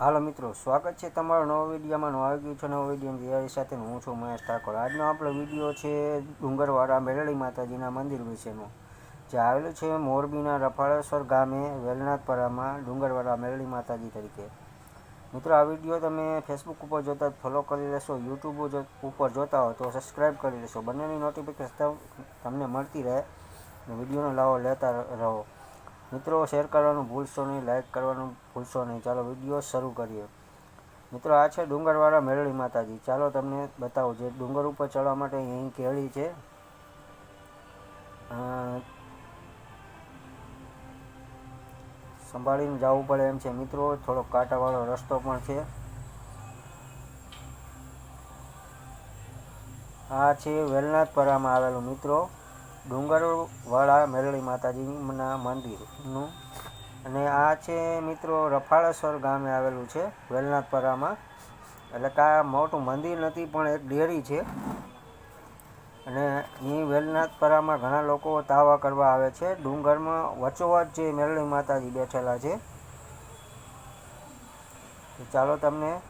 હાલો મિત્રો, સ્વાગત છે તમારો નવો વિડીયોમાં. નવા આવી ગયું છે, નવો વિડીયોની તૈયારી સાથે હું છું મહેશ ઠાકોર. આજનો આપણો વીડિયો છે ડુંગરવાળા મેરળી માતાજીના મંદિર વિશેનો, જે આવેલું છે મોરબીના રફાળેશ્વર ગામે, વેલનાથપરામાં ડુંગરવાળા મેરળી માતાજી તરીકે. મિત્રો, આ વીડિયો તમે ફેસબુક ઉપર જોતા ફોલો કરી લેશો યુટ્યુબ ઉપર જોતા હો તો સબસ્ક્રાઈબ કરી લેશો. બંનેની નોટિફિકેશન તમને મળતી રહે વિડીયોનો લાવો લેતા રહો. મિત્રો શેર કરવાનું ભૂલશો નહીં લાઇક કરવાનું ભૂલશો નહીં. ચાલો વીડિયો શરૂ કરીએ. મિત્રો, આ છે ડુંગરવાળા મેરળી માતાજી. ચાલો, તમને બતાવું. જે ડુંગર ઉપર ચડવા માટે અહીં કેળી છે. સંભાળીને જવું પડે એમ છે. મિત્રો, થોડોક કાંટાવાળો રસ્તો પણ છે. આ છે વેલનાથપરામાં આવેલું, મિત્રો. ડુંગરવાળા મેરળી માતાજીના મંદિરનું. અને આ છે મિત્રો રફાળેશ્વર ગામે આવેલું છે, વેલનાથપરામાં. એટલે કે આ મોટું મંદિર નથી, પણ એક ડેરી છે. અને એ વેલનાથપરામાં ઘણા લોકો તાવા કરવા આવે છે. ડુંગરમાં વચોવચ જે મેરળી માતાજી બેઠેલા છે. ચાલો તમને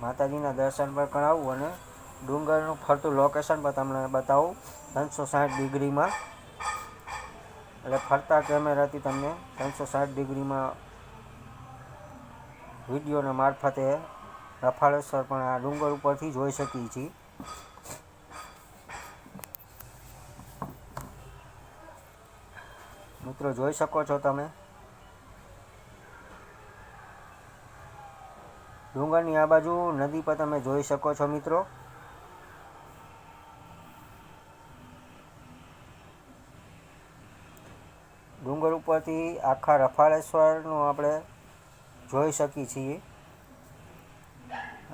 માતાજીના દર્શન પણ કરાવું અને ડુંગરનું ફરતું લોકેશન પણ તમને બતાવું. ત્રણસો સાઠ ડિગ્રીમાં. એટલે ફરતા કેમેરાથી તમને ત્રણસો સાઠ ડિગ્રીમાં વિડીયોના મારફતે રફાળેશ્વર પણ આ ડુંગર ઉપરથી જોઈ શકીએ છીએ. મિત્રો, જોઈ શકો છો તમે? ડુંગરની આ બાજુ નદી પર તમે જોઈ શકો છો મિત્રો. ડુંગર ઉપરથી આખા રફાળેશ્વરનું આપણે જોઈ શકીએ છીએ.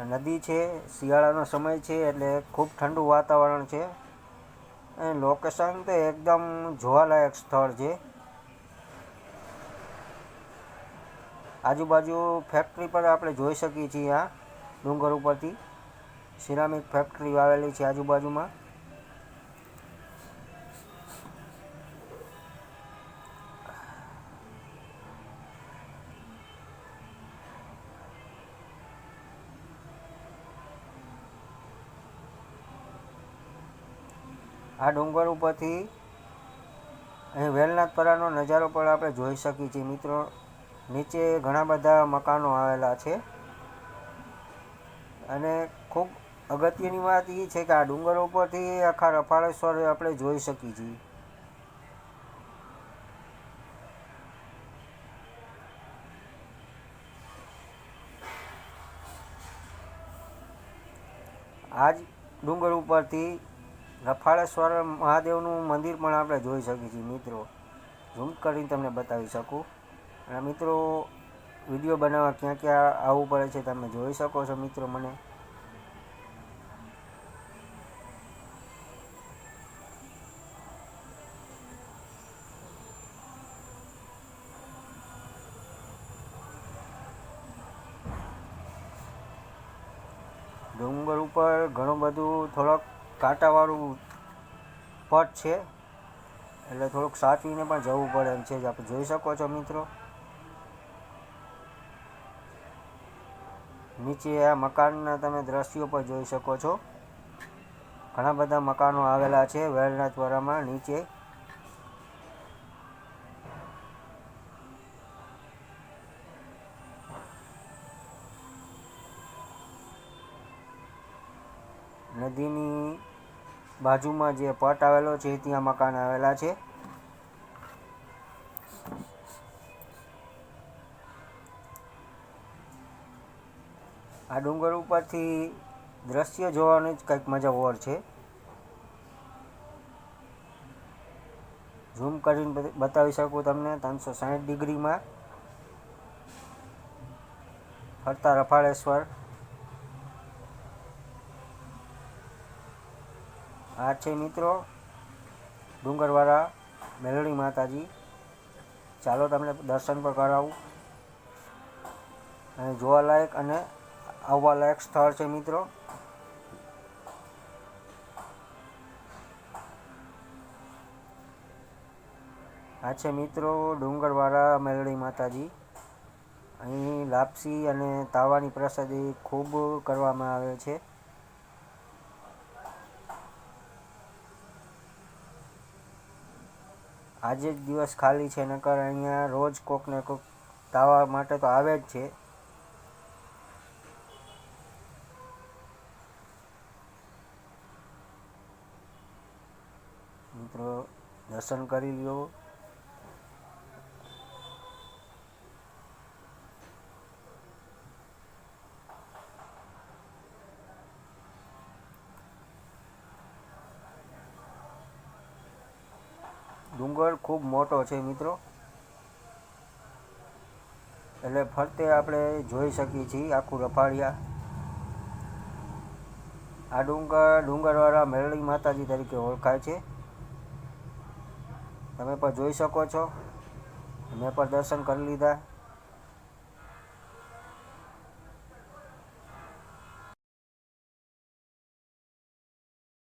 નદી છે, શિયાળાનો સમય છે, એટલે ખૂબ ઠંડુ વાતાવરણ છે. અને લોકેશન તો એકદમ જોવાલાયક સ્થળ છે. આજુબાજુ ફેક્ટરી પર આપણે જોઈ શકીએ છીએ આ ડુંગર ઉપરથી. સિરામિક ફેક્ટરી આવેલી છે આજુબાજુમાં. આ ડુંગર ઉપરથી અહીં વેલનાથપરાનો નજારો પણ આપણે જોઈ શકીએ છીએ. મિત્રો, નીચે ઘણા બધા મકાનો આવેલા છે. અને ખૂબ અગત્યની વાત એ છે કે આ ડુંગર ઉપરથી આખા રફાળેશ્વર આપણે જોઈ શકીએ છીએ. આજ ડુંગર ઉપરથી રફાળેશ્વર મહાદેવનું મંદિર પણ આપણે જોઈ શકીએ છીએ, મિત્રો. ઝૂમ કરીને તમને બતાવી શકું. અને મિત્રો, વીડિયો બનાવવા ક્યાં ક્યાં આવવું પડે છે તમે જોઈ શકો છો, મિત્રો, મને. ડુંગર ઉપર ઘણું બધું થોડોક કાંટાવાળું પટ છે, એટલે થોડુંક સાચવીને પણ જવું પડે એમ છે, જ આપણે જોઈ શકો છો મિત્રો. નીચે આ મકાનના તમે દ્રશ્યો પણ જોઈ શકો છો. ઘણા બધા મકાનો આવેલા છે વેલનાથપરામાં નીચે. નદીની બાજુમાં જે પટ આવેલો છે ત્યાં મકાન આવેલા છે. આ ડુંગર ઉપરથી દ્રશ્ય જોવાની જ કંઈક મજા ઓર છે. ઝૂમ કરીને બતાવી શકું તમને, ત્રણસો સાઠ ડિગ્રીમાં. ફરતા રફાળેશ્વર. આ છે મિત્રો. ડુંગરવાળા મેલડી માતાજી. ચાલો તમને દર્શન પણ કરાવું. અને જોવાલાયક અને આવવાલાયક સ્થળ છે મિત્રો. આ છે મિત્રો, ડુંગરવાળા મેલડી માતાજી. અહીં લાપસી અને તાવાની પ્રસાદી ખૂબ કરવામાં આવે છે. આજે જ દિવસ ખાલી છે, નકર અહીંયા રોજ કોક ને કોક તાવા માટે તો આવે જ છે. મિત્રો, દર્શન કરી લ્યો. ડુંગર ખૂબ મોટો છે મિત્રો. એટલે ફરતે આપણે જોઈ શકીએ છીએ આખું રફાળિયા. આ ડુંગર, ડુંગરવાળા મેરળી માતાજી તરીકે ઓળખાય છે. તમે પણ જોઈ શકો છો. મેં પણ દર્શન કરી લીધા.